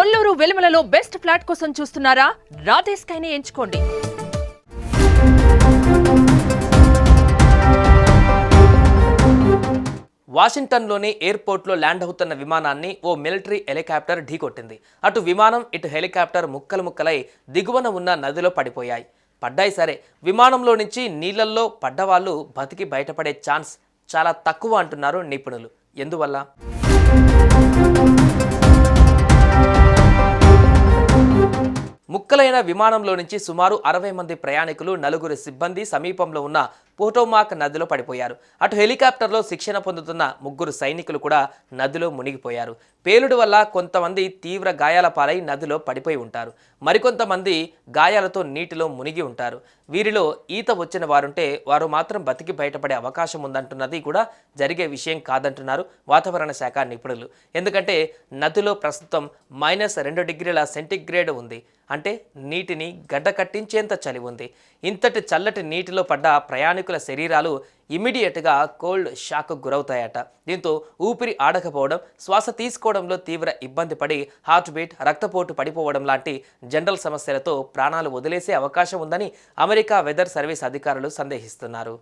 Kolluru వెలుమలలో best flat కోసం చూస్తున్నారా? రాధే స్కైని ఎంచుకోండి. వాషింగ్టన్లోని ఎయిర్పోర్ట్లో ల్యాండ్ అవుతున్న విమానాన్ని ఓ మిలిటరీ హెలికాప్టర్ ఢీకొట్టింది. అటు విమానం ఇటు హెలికాప్టర్ ముక్కలు ముక్కలై దిగువన ఉన్న నదిలో పడిపోయాయి. పడ్డాయి సరే. విమానంలో నుంచి నీళ్ళల్లో పడ్డవాళ్ళు బతికి బయటపడే ఛాన్స్ చాలా తక్కువ అంటున్నారు నిపుణులు. ఎందువల్ల? ముక్కలైన విమానంలో నుంచి సుమారు అరవై మంది ప్రయాణికులు నలుగురు సిబ్బంది సమీపంలో ఉన్న పోటోమాక్ నదిలో పడిపోయారు. అటు హెలికాప్టర్లో శిక్షణ పొందుతున్న ముగ్గురు సైనికులు కూడా నదిలో మునిగిపోయారు. పేలుడు వల్ల కొంతమంది తీవ్ర గాయాల పాలై నదిలో పడిపోయి ఉంటారు. మరికొంతమంది గాయాలతో నీటిలో మునిగి ఉంటారు. వీరిలో ఈత వచ్చిన వారుంటే వారు మాత్రం బతికి బయటపడే అవకాశం ఉందంటున్నది కూడా జరిగే విషయం కాదంటున్నారు వాతావరణ శాఖ నిపుణులు. ఎందుకంటే నదిలో ప్రస్తుతం మైనస్ రెండు డిగ్రీల సెంటిగ్రేడ్ ఉంది. అంటే నీటిని గడ్డ కట్టించేంత చలి ఉంది. ఇంతటి చల్లటి నీటిలో పడ్డ ప్రయాణికుల శరీరాలు ఇమీడియట్గా కోల్డ్ షాక్ గురవుతాయట. దీంతో ఊపిరి ఆడకపోవడం శ్వాస తీసుకోవడంలో తీవ్ర ఇబ్బంది పడి హార్ట్ బీట్ రక్తపోటు పడిపోవడం లాంటి జనరల్ సమస్యలతో ప్రాణాలు వదిలేసే అవకాశం ఉందని అమెరికా వెదర్ సర్వీస్ అధికారులు సందేహిస్తున్నారు.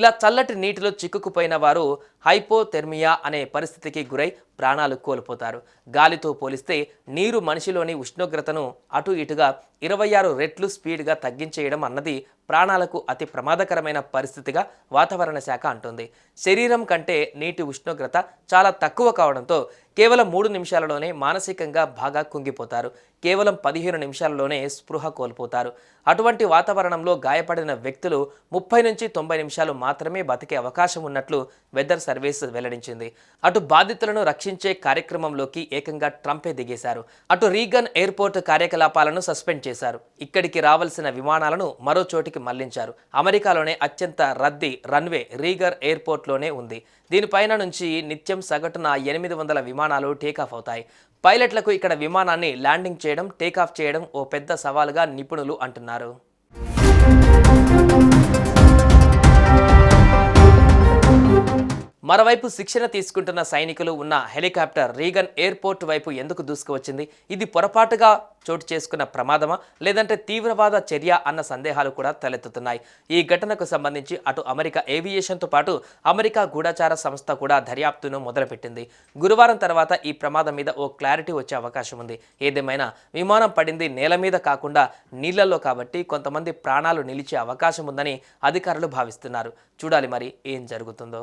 ఇలా చల్లటి నీటిలో చిక్కుకుపోయిన వారు హైపోథెర్మియా అనే పరిస్థితికి గురై ప్రాణాలు కోల్పోతారు. గాలితో పోలిస్తే నీరు మనిషిలోని ఉష్ణోగ్రతను అటు ఇటుగా ఇరవై ఆరు రెట్లు స్పీడ్గా తగ్గించేయడం అన్నది ప్రాణాలకు అతి ప్రమాదకరమైన పరిస్థితిగా వాతావరణ శాఖ అంటుంది. శరీరం కంటే నీటి ఉష్ణోగ్రత చాలా తక్కువ కావడంతో కేవలం మూడు నిమిషాలలోనే మానసికంగా బాగా కుంగిపోతారు. కేవలం పదిహేను నిమిషాలలోనే స్పృహ కోల్పోతారు. అటువంటి వాతావరణంలో గాయపడిన వ్యక్తులు ముప్పై నుంచి తొంభై నిమిషాలు మాత్రమే బతికే అవకాశం ఉన్నట్లు వెదర్ సర్వీస్ వెల్లడించింది. అటు బాధితులను రక్షించ కార్యక్రమంలోకి ఏకంగా ట్రంపే దిగేశారు. అటు రీగన్ ఎయిర్పోర్ట్ కార్యకలాపాలను సస్పెండ్ చేశారు. ఇక్కడికి రావాల్సిన విమానాలను మరో చోటికి మళ్ళించారు. అమెరికాలోనే అత్యంత రద్దీ రన్వే రీగర్ ఎయిర్పోర్ట్లోనే ఉంది. దీనిపైన నుంచి నిత్యం సగటున ఎనిమిది వందల విమానాలు టేకాఫ్ అవుతాయి. పైలట్లకు ఇక్కడ విమానాన్ని ల్యాండింగ్ చేయడం టేకాఫ్ చేయడం ఓ పెద్ద సవాలుగా నిపుణులు అంటున్నారు. మరోవైపు శిక్షణ తీసుకుంటున్న సైనికులు ఉన్న హెలికాప్టర్ రీగన్ ఎయిర్పోర్ట్ వైపు ఎందుకు దూసుకువచ్చింది? ఇది పొరపాటుగా చోటు చేసుకున్న ప్రమాదమా? లేదంటే తీవ్రవాద చర్య అన్న సందేహాలు కూడా తలెత్తుతున్నాయి. ఈ ఘటనకు సంబంధించి అటు అమెరికా ఏవియేషన్తో పాటు అమెరికా గూఢచార సంస్థ కూడా దర్యాప్తును మొదలుపెట్టింది. గురువారం తర్వాత ఈ ప్రమాదం మీద ఓ క్లారిటీ వచ్చే అవకాశం ఉంది. ఏదేమైనా విమానం పడింది నేల మీద కాకుండా నీళ్ళలో కాబట్టి కొంతమంది ప్రాణాలు నిలిచే అవకాశం ఉందని అధికారులు భావిస్తున్నారు. చూడాలి మరి ఏం జరుగుతుందో.